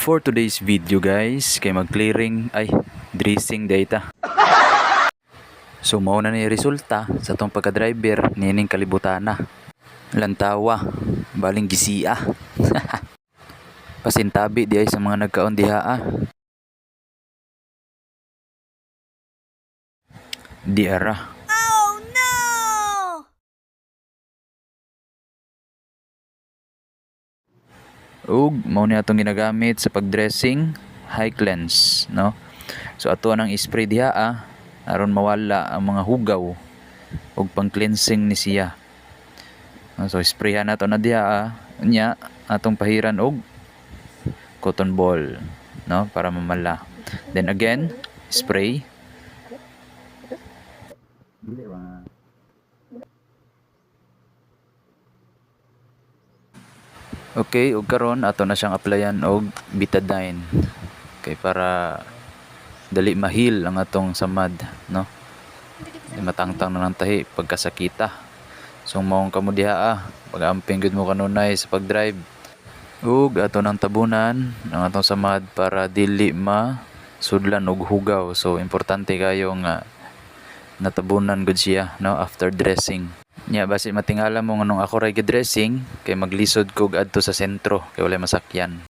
For today's video guys, kay mag-clearing ay dressing data. So mao na ni resulta sa tong pagka-driver nining kalibutana. Lantawa, baling gisia. Pasintabi di ay sa mga nagkaon diha ah. Di ara. Ug mao ni atong ginagamit sa pagdressing high cleanse no? So ato nang spray diha ah, aron mawala ang mga hugaw ug pang cleansing ni siya. No, so sprayhan nato na diha ah. nya atong pahiran og cotton ball no? Para mamala. Then again spray Okay, ug karon ato na siyang applyan og betadine. Kay para dali mahil ang atong samad, no? Matangtang na ng tahi pagkasakita. So maong kamo diha ah, pag-amping gud mo kanunay sa pag-drive. Ug ato nang tabunan ang atong samad para dili ma sudlan og hugaw. So importante kayo nga natabunan gud siya no after dressing. Nya basi matingala mo nganong ako ray dressing kay maglisod kog adto sa sentro kay walay masakyan.